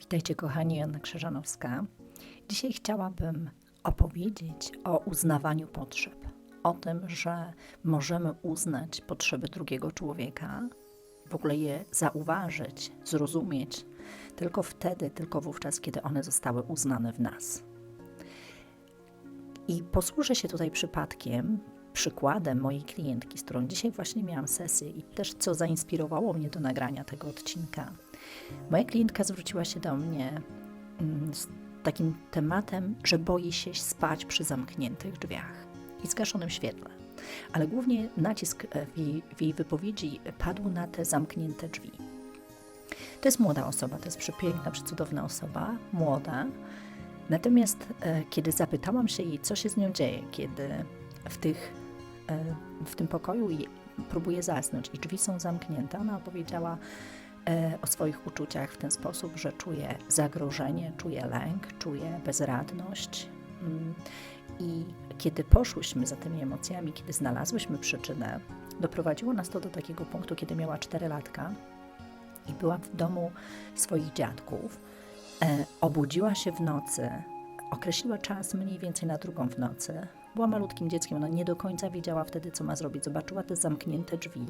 Witajcie kochani, Joanna Krzyżanowska. Dzisiaj chciałabym opowiedzieć o uznawaniu potrzeb. O tym, że możemy uznać potrzeby drugiego człowieka, w ogóle je zauważyć, zrozumieć tylko wtedy, tylko wówczas, kiedy one zostały uznane w nas. I posłużę się tutaj przypadkiem, przykładem mojej klientki, z którą dzisiaj właśnie miałam sesję i też co zainspirowało mnie do nagrania tego odcinka. Moja klientka zwróciła się do mnie mm, z takim tematem, że boi się spać przy zamkniętych drzwiach i zgaszonym świetle. Ale głównie nacisk e, w jej, w jej wypowiedzi padł na te zamknięte drzwi. To jest młoda osoba, to jest przepiękna, przecudowna osoba, młoda. Natomiast e, kiedy zapytałam się jej, co się z nią dzieje, kiedy w, tych, w tym pokoju i próbuje zasnąć i drzwi są zamknięte, ona opowiedziała e, o swoich uczuciach w ten sposób, że czuje zagrożenie, czuje lęk, czuje bezradność. Mm, I kiedy poszłyśmy za tymi emocjami, kiedy znalazłyśmy przyczynę, doprowadziło nas to do takiego punktu, kiedy miała 4 latka i była w domu swoich dziadków. E, obudziła się w nocy, określiła czas mniej więcej na drugą w nocy. Była malutkim dzieckiem, ona nie do końca wiedziała wtedy, co ma zrobić. Zobaczyła te zamknięte drzwi,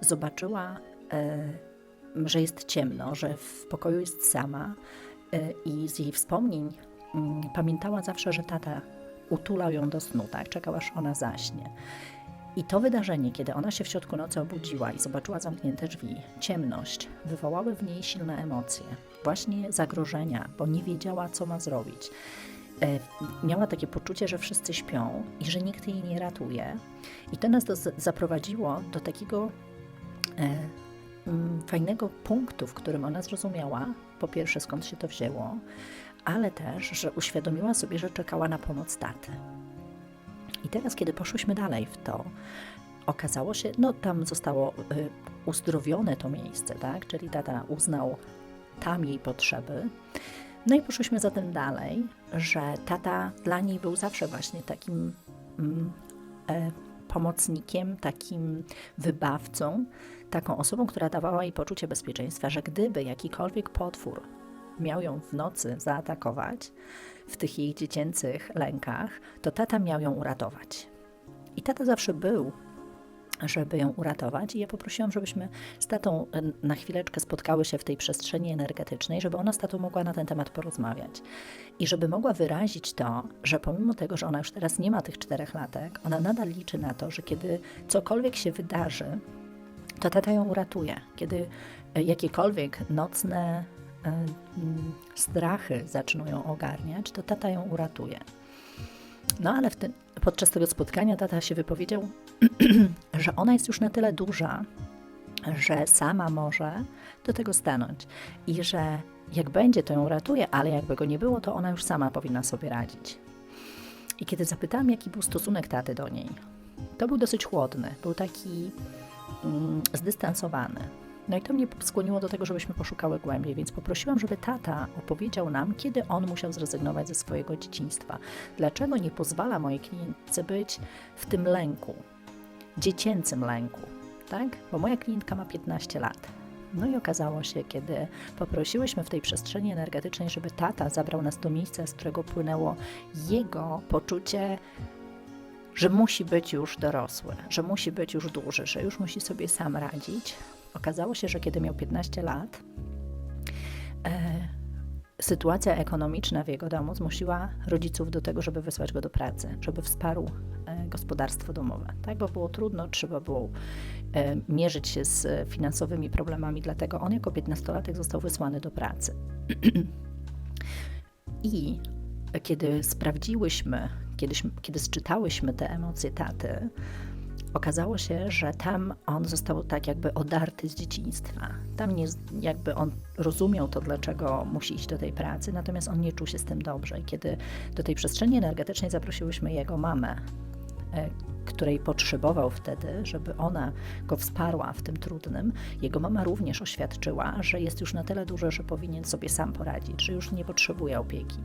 zobaczyła, e, że jest ciemno, że w pokoju jest sama e, i z jej wspomnień mm, pamiętała zawsze, że tata utulał ją do snu, tak? Czekał, aż ona zaśnie. I to wydarzenie, kiedy ona się w środku nocy obudziła i zobaczyła zamknięte drzwi, ciemność, wywołały w niej silne emocje, właśnie zagrożenia, bo nie wiedziała, co ma zrobić. E, miała takie poczucie, że wszyscy śpią i że nikt jej nie ratuje. I to nas do, zaprowadziło do takiego e, mm, fajnego punktu, w którym ona zrozumiała, po pierwsze, skąd się to wzięło, ale też, że uświadomiła sobie, że czekała na pomoc taty. I teraz, kiedy poszłyśmy dalej w to, okazało się, no tam zostało y, uzdrowione to miejsce, tak? Czyli tata uznał tam jej potrzeby. No i poszłyśmy zatem dalej, że tata dla niej był zawsze właśnie takim mm, e, pomocnikiem, takim wybawcą, taką osobą, która dawała jej poczucie bezpieczeństwa, że gdyby jakikolwiek potwór miał ją w nocy zaatakować w tych jej dziecięcych lękach, to tata miał ją uratować. I tata zawsze był, żeby ją uratować, i ja poprosiłam, żebyśmy z tatą e, na chwileczkę spotkały się w tej przestrzeni energetycznej, żeby ona z tatą mogła na ten temat porozmawiać. I żeby mogła wyrazić to, że pomimo tego, że ona już teraz nie ma tych czterech latek, ona nadal liczy na to, że kiedy cokolwiek się wydarzy, to tata ją uratuje. Kiedy e, jakiekolwiek nocne e, strachy zaczną ją ogarniać, to tata ją uratuje. No ale w tym, podczas tego spotkania tata się wypowiedział, że ona jest już na tyle duża, że sama może do tego stanąć i że jak będzie, to ją ratuje, ale jakby go nie było, to ona już sama powinna sobie radzić. I kiedy zapytałam, jaki był stosunek taty do niej, to był dosyć chłodny, był taki mm, zdystansowany. No i to mnie skłoniło do tego, żebyśmy poszukały głębiej, więc poprosiłam, żeby tata opowiedział nam, kiedy on musiał zrezygnować ze swojego dzieciństwa. Dlaczego nie pozwala mojej klientce być w tym lęku, dziecięcym lęku, tak? Bo moja klientka ma 15 lat. No i okazało się, kiedy poprosiłyśmy w tej przestrzeni energetycznej, żeby tata zabrał nas do miejsca, z którego płynęło jego poczucie że musi być już dorosły, że musi być już duży, że już musi sobie sam radzić. Okazało się, że kiedy miał 15 lat, e, sytuacja ekonomiczna w jego domu zmusiła rodziców do tego, żeby wysłać go do pracy, żeby wsparł e, gospodarstwo domowe. Tak, bo było trudno, trzeba było e, mierzyć się z finansowymi problemami, dlatego on jako 15-latek został wysłany do pracy. I kiedy sprawdziłyśmy, kiedy, kiedy sczytałyśmy te emocje taty, okazało się, że tam on został tak jakby odarty z dzieciństwa. Tam nie, jakby on rozumiał to, dlaczego musi iść do tej pracy, natomiast on nie czuł się z tym dobrze. I kiedy do tej przestrzeni energetycznej zaprosiłyśmy jego mamę, e, której potrzebował wtedy, żeby ona go wsparła w tym trudnym, jego mama również oświadczyła, że jest już na tyle duży, że powinien sobie sam poradzić, że już nie potrzebuje opieki.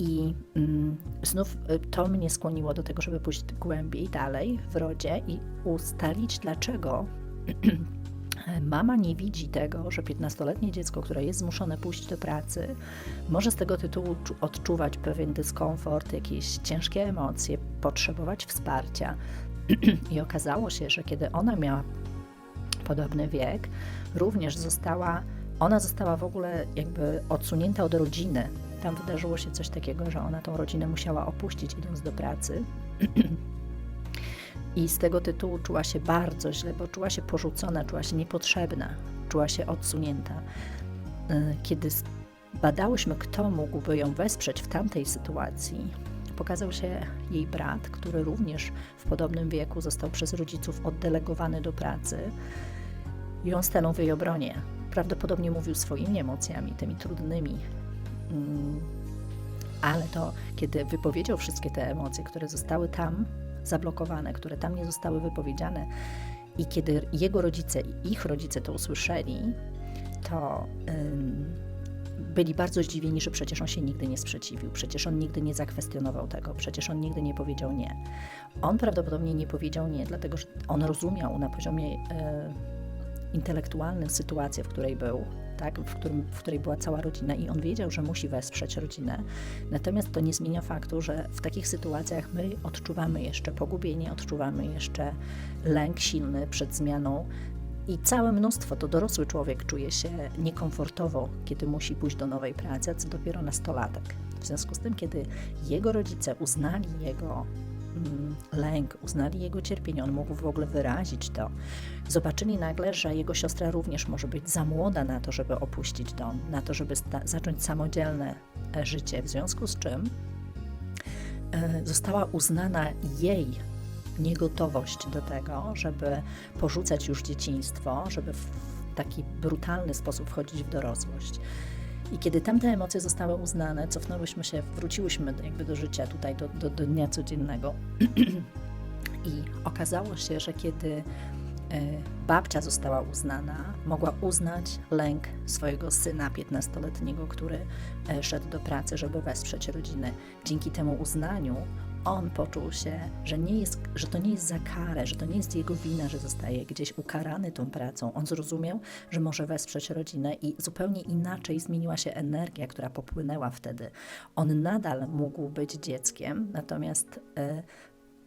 I mm, znów y, to mnie skłoniło do tego, żeby pójść głębiej, dalej w rodzie i ustalić, dlaczego Mama nie widzi tego, że 15-letnie dziecko, które jest zmuszone pójść do pracy, może z tego tytułu odczuwać pewien dyskomfort, jakieś ciężkie emocje, potrzebować wsparcia. I okazało się, że kiedy ona miała podobny wiek, również została, ona została w ogóle jakby odsunięta od rodziny. Tam wydarzyło się coś takiego, że ona tą rodzinę musiała opuścić, idąc do pracy. I z tego tytułu czuła się bardzo źle, bo czuła się porzucona, czuła się niepotrzebna, czuła się odsunięta. Y, kiedy badałyśmy, kto mógłby ją wesprzeć w tamtej sytuacji, pokazał się jej brat, który również w podobnym wieku został przez rodziców oddelegowany do pracy i on stanął w jej obronie. Prawdopodobnie mówił swoimi emocjami, tymi trudnymi. Mm, ale to, kiedy wypowiedział wszystkie te emocje, które zostały tam zablokowane, które tam nie zostały wypowiedziane, i kiedy jego rodzice i ich rodzice to usłyszeli, to byli bardzo zdziwieni, że przecież on się nigdy nie sprzeciwił, przecież on nigdy nie zakwestionował tego, przecież on nigdy nie powiedział nie. On prawdopodobnie nie powiedział nie, dlatego że on rozumiał na poziomie e, intelektualnym sytuację, w której był, tak, w, którym, w której była cała rodzina i on wiedział, że musi wesprzeć rodzinę. Natomiast to nie zmienia faktu, że w takich sytuacjach my odczuwamy jeszcze pogubienie, odczuwamy jeszcze lęk silny przed zmianą i całe mnóstwo, to dorosły człowiek czuje się niekomfortowo, kiedy musi pójść do nowej pracy, a co dopiero nastolatek. W związku z tym, kiedy jego rodzice uznali jego lęk, uznali jego cierpienie, on mógł w ogóle wyrazić to, zobaczyli nagle, że jego siostra również może być za młoda na to, żeby opuścić dom, na to, żeby zacząć samodzielne e, życie, w związku z czym e, została uznana jej niegotowość do tego, żeby porzucać już dzieciństwo, żeby w taki brutalny sposób wchodzić w dorosłość. I kiedy tamte emocje zostały uznane, cofnęłyśmy się, wróciłyśmy jakby do życia tutaj, do, do, do dnia codziennego. I okazało się, że kiedy e, babcia została uznana, mogła uznać lęk swojego syna 15-letniego, który e, szedł do pracy, żeby wesprzeć rodzinę. Dzięki temu uznaniu on poczuł się, że, nie jest, że to nie jest za karę, że to nie jest jego wina, że zostaje gdzieś ukarany tą pracą. On zrozumiał, że może wesprzeć rodzinę i zupełnie inaczej zmieniła się energia, która popłynęła wtedy. On nadal mógł być dzieckiem, natomiast e,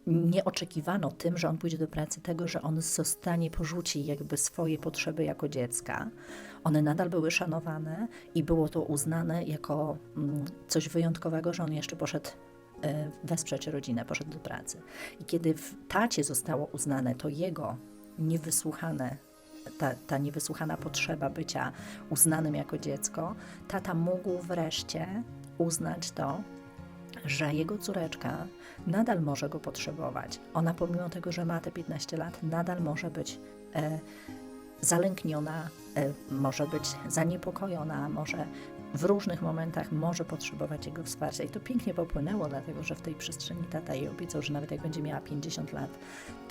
nie oczekiwano tym, że on pójdzie do pracy, tego, że on zostanie, porzuci jakby swoje potrzeby jako dziecka. One nadal były szanowane i było to uznane jako mm, coś wyjątkowego, że on jeszcze poszedł wesprzeć rodzinę, poszedł do pracy. I kiedy w tacie zostało uznane to jego niewysłuchane ta, ta niewysłuchana potrzeba bycia uznanym jako dziecko, tata mógł wreszcie uznać to, że jego córeczka nadal może go potrzebować. Ona, pomimo tego, że ma te 15 lat, nadal może być e, zalękniona, e, może być zaniepokojona, może w różnych momentach może potrzebować jego wsparcia. I to pięknie popłynęło, dlatego że w tej przestrzeni tata jej obiecał, że nawet jak będzie miała 50 lat,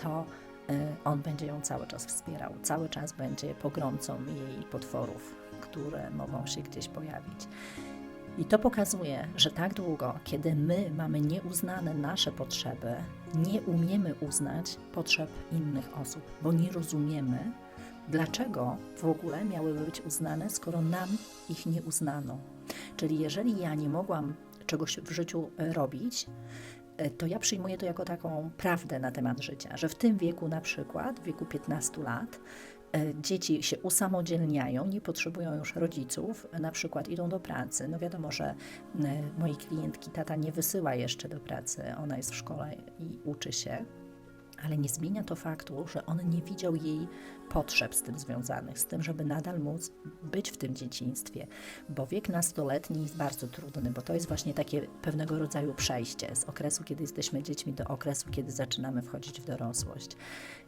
to y, on będzie ją cały czas wspierał. Cały czas będzie pogromcą jej potworów, które mogą się gdzieś pojawić. I to pokazuje, że tak długo, kiedy my mamy nieuznane nasze potrzeby, nie umiemy uznać potrzeb innych osób, bo nie rozumiemy, Dlaczego w ogóle miałyby być uznane, skoro nam ich nie uznano? Czyli jeżeli ja nie mogłam czegoś w życiu e, robić, e, to ja przyjmuję to jako taką prawdę na temat życia, że w tym wieku na przykład, w wieku 15 lat, e, dzieci się usamodzielniają, nie potrzebują już rodziców, na przykład idą do pracy. No wiadomo, że mojej klientki tata nie wysyła jeszcze do pracy, ona jest w szkole i uczy się, ale nie zmienia to faktu, że on nie widział jej potrzeb z tym związanych, z tym, żeby nadal móc być w tym dzieciństwie, bo wiek nastoletni jest bardzo trudny, bo to jest właśnie takie pewnego rodzaju przejście z okresu, kiedy jesteśmy dziećmi, do okresu, kiedy zaczynamy wchodzić w dorosłość.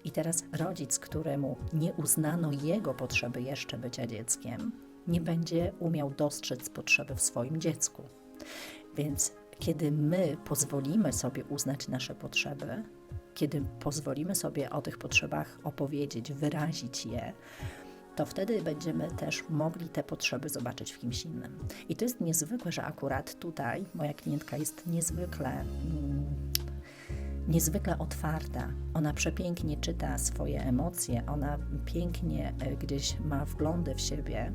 I teraz rodzic, któremu nie uznano jego potrzeby jeszcze bycia dzieckiem, nie będzie umiał dostrzec potrzeby w swoim dziecku. Więc kiedy my pozwolimy sobie uznać nasze potrzeby, kiedy pozwolimy sobie o tych potrzebach opowiedzieć, wyrazić je, to wtedy będziemy też mogli te potrzeby zobaczyć w kimś innym. I to jest niezwykłe, że akurat tutaj moja klientka jest niezwykle mm, niezwykle otwarta. Ona przepięknie czyta swoje emocje, ona pięknie e, gdzieś ma wglądy w siebie.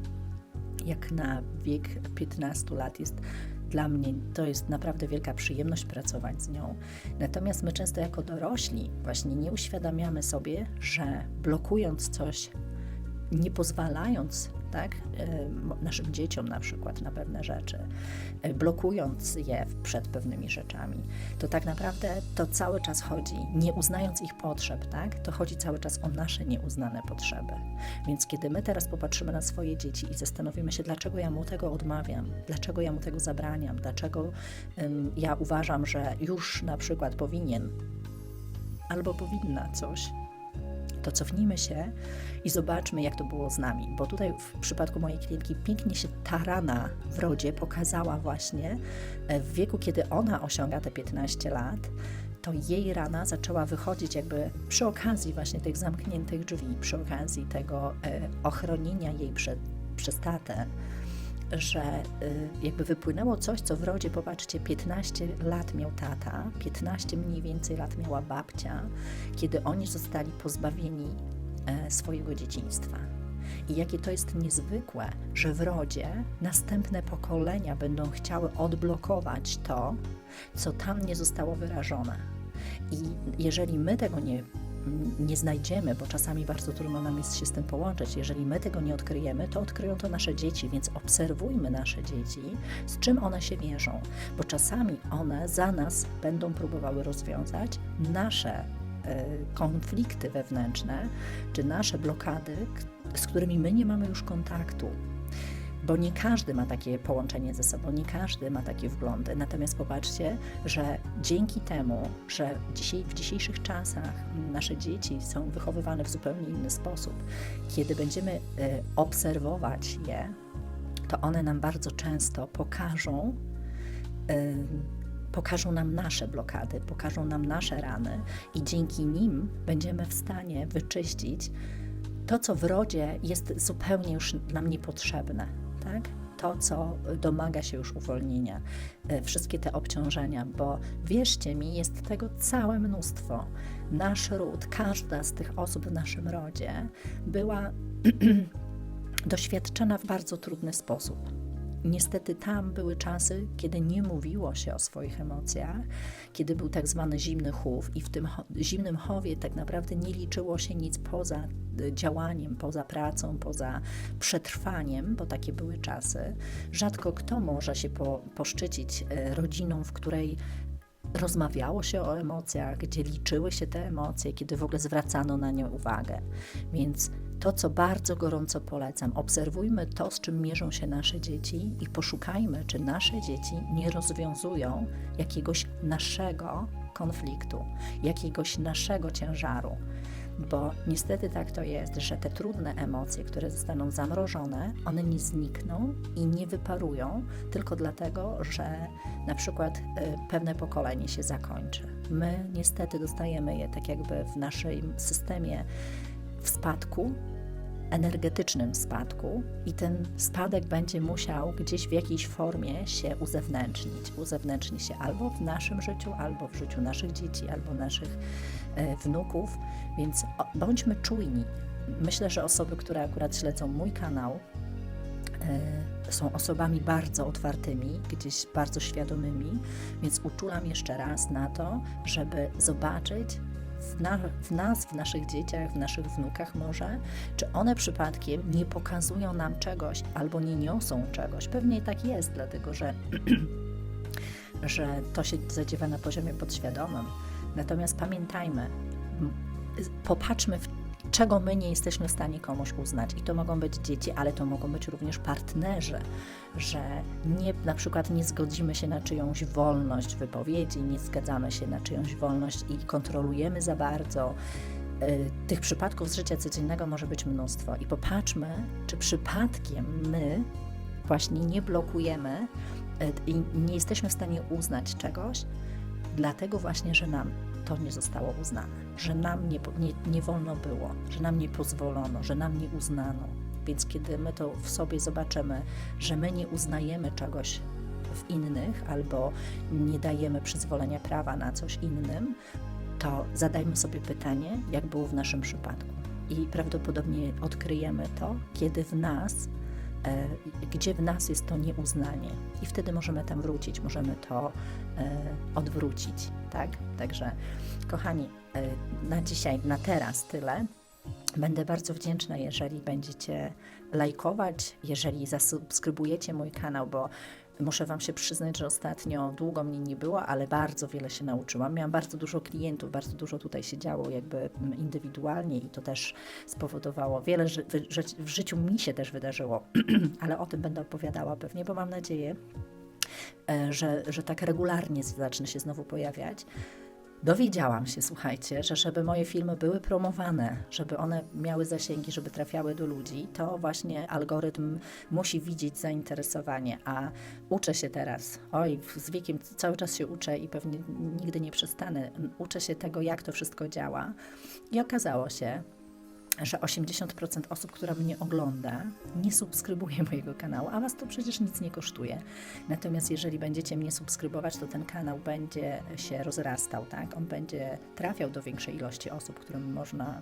Jak na wiek 15 lat jest dla mnie to jest naprawdę wielka przyjemność pracować z nią. Natomiast my często jako dorośli właśnie nie uświadamiamy sobie, że blokując coś, nie pozwalając tak, naszym dzieciom na przykład na pewne rzeczy, blokując je przed pewnymi rzeczami, to tak naprawdę to cały czas chodzi, nie uznając ich potrzeb, tak, to chodzi cały czas o nasze nieuznane potrzeby. Więc kiedy my teraz popatrzymy na swoje dzieci i zastanowimy się, dlaczego ja mu tego odmawiam, dlaczego ja mu tego zabraniam, dlaczego ja uważam, że już na przykład powinien albo powinna coś, to cofnijmy się i zobaczmy, jak to było z nami. Bo tutaj w przypadku mojej klientki pięknie się ta rana w rodzie pokazała właśnie e, w wieku, kiedy ona osiąga te 15 lat. To jej rana zaczęła wychodzić jakby przy okazji właśnie tych zamkniętych drzwi, przy okazji tego e, ochronienia jej przed, przez tatę, że y, jakby wypłynęło coś, co w rodzie, popatrzcie, 15 lat miał tata, 15 mniej więcej lat miała babcia, kiedy oni zostali pozbawieni e, swojego dzieciństwa. I jakie to jest niezwykłe, że w rodzie następne pokolenia będą chciały odblokować to, co tam nie zostało wyrażone. I jeżeli my tego nie nie znajdziemy, bo czasami bardzo trudno nam jest się z tym połączyć. Jeżeli my tego nie odkryjemy, to odkryją to nasze dzieci, więc obserwujmy nasze dzieci, z czym one się mierzą, bo czasami one za nas będą próbowały rozwiązać nasze e, konflikty wewnętrzne, czy nasze blokady, z którymi my nie mamy już kontaktu bo nie każdy ma takie połączenie ze sobą, nie każdy ma takie wglądy. Natomiast popatrzcie, że dzięki temu, że dzisiaj, w dzisiejszych czasach nasze dzieci są wychowywane w zupełnie inny sposób, kiedy będziemy y, obserwować je, to one nam bardzo często pokażą, y, pokażą nam nasze blokady, pokażą nam nasze rany i dzięki nim będziemy w stanie wyczyścić to, co w rodzie jest zupełnie już nam niepotrzebne tak? to, co domaga się już uwolnienia, e, wszystkie te obciążenia, bo wierzcie mi, jest tego całe mnóstwo. Nasz ród, każda z tych osób w naszym rodzie była doświadczona w bardzo trudny sposób. Niestety tam były czasy, kiedy nie mówiło się o swoich emocjach, kiedy był tak zwany zimny chów i w tym zimnym chowie tak naprawdę nie liczyło się nic poza y, działaniem, poza pracą, poza przetrwaniem, bo takie były czasy. Rzadko kto może się po, poszczycić y, rodziną, w której rozmawiało się o emocjach, gdzie liczyły się te emocje, kiedy w ogóle zwracano na nie uwagę. Więc to, co bardzo gorąco polecam, obserwujmy to, z czym mierzą się nasze dzieci i poszukajmy, czy nasze dzieci nie rozwiązują jakiegoś naszego konfliktu, jakiegoś naszego ciężaru. Bo niestety tak to jest, że te trudne emocje, które zostaną zamrożone, one nie znikną i nie wyparują tylko dlatego, że na przykład y, pewne pokolenie się zakończy. My niestety dostajemy je tak jakby w naszym systemie w spadku, energetycznym spadku, i ten spadek będzie musiał gdzieś w jakiejś formie się uzewnętrznić. Uzewnętrzni się albo w naszym życiu, albo w życiu naszych dzieci, albo naszych e, wnuków, więc bądźmy czujni. Myślę, że osoby, które akurat śledzą mój kanał, e, są osobami bardzo otwartymi, gdzieś bardzo świadomymi, więc uczulam jeszcze raz na to, żeby zobaczyć, w, na, w nas, w naszych dzieciach, w naszych wnukach może, czy one przypadkiem nie pokazują nam czegoś albo nie niosą czegoś. Pewnie tak jest, dlatego że, że to się zadziewa na poziomie podświadomym. Natomiast pamiętajmy, popatrzmy w czego my nie jesteśmy w stanie komuś uznać. I to mogą być dzieci, ale to mogą być również partnerzy, że nie, na przykład nie zgodzimy się na czyjąś wolność wypowiedzi, nie zgadzamy się na czyjąś wolność i kontrolujemy za bardzo. Y, tych przypadków z życia codziennego może być mnóstwo. I popatrzmy, czy przypadkiem my właśnie nie blokujemy y, i nie jesteśmy w stanie uznać czegoś, dlatego właśnie, że nam to nie zostało uznane, że nam nie, nie, nie wolno było, że nam nie pozwolono, że nam nie uznano. Więc kiedy my to w sobie zobaczymy, że my nie uznajemy czegoś w innych albo nie dajemy przyzwolenia prawa na coś innym, to zadajmy sobie pytanie, jak było w naszym przypadku. I prawdopodobnie odkryjemy to, kiedy w nas, gdzie w nas jest to nieuznanie. I wtedy możemy tam wrócić, możemy to e, odwrócić, tak? Także, kochani, e, na dzisiaj, na teraz tyle. Będę bardzo wdzięczna, jeżeli będziecie lajkować, jeżeli zasubskrybujecie mój kanał, bo muszę Wam się przyznać, że ostatnio długo mnie nie było, ale bardzo wiele się nauczyłam. Miałam bardzo dużo klientów, bardzo dużo tutaj się działo jakby mm, indywidualnie i to też spowodowało wiele rzeczy w życiu mi się też wydarzyło, ale o tym będę opowiadała pewnie, bo mam nadzieję, e, że, że tak regularnie zacznę się znowu pojawiać. Dowiedziałam się, słuchajcie, że żeby moje filmy były promowane, żeby one miały zasięgi, żeby trafiały do ludzi, to właśnie algorytm musi widzieć zainteresowanie, a uczę się teraz. Oj, z wiekiem cały czas się uczę i pewnie nigdy nie przestanę. Uczę się tego, jak to wszystko działa. I okazało się, że 80% osób, która mnie ogląda, nie subskrybuje mojego kanału, a Was to przecież nic nie kosztuje. Natomiast jeżeli będziecie mnie subskrybować, to ten kanał będzie się rozrastał, tak? On będzie trafiał do większej ilości osób, którym można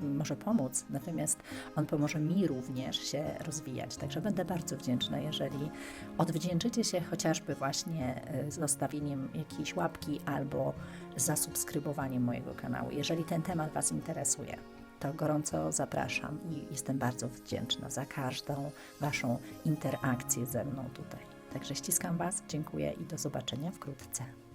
może pomóc, natomiast on pomoże mi również się rozwijać. Także będę bardzo wdzięczna, jeżeli odwdzięczycie się chociażby właśnie e, zostawieniem jakiejś łapki albo zasubskrybowaniem mojego kanału. Jeżeli ten temat Was interesuje, to gorąco zapraszam i jestem bardzo wdzięczna za każdą Waszą interakcję ze mną tutaj. Także ściskam Was, dziękuję i do zobaczenia wkrótce.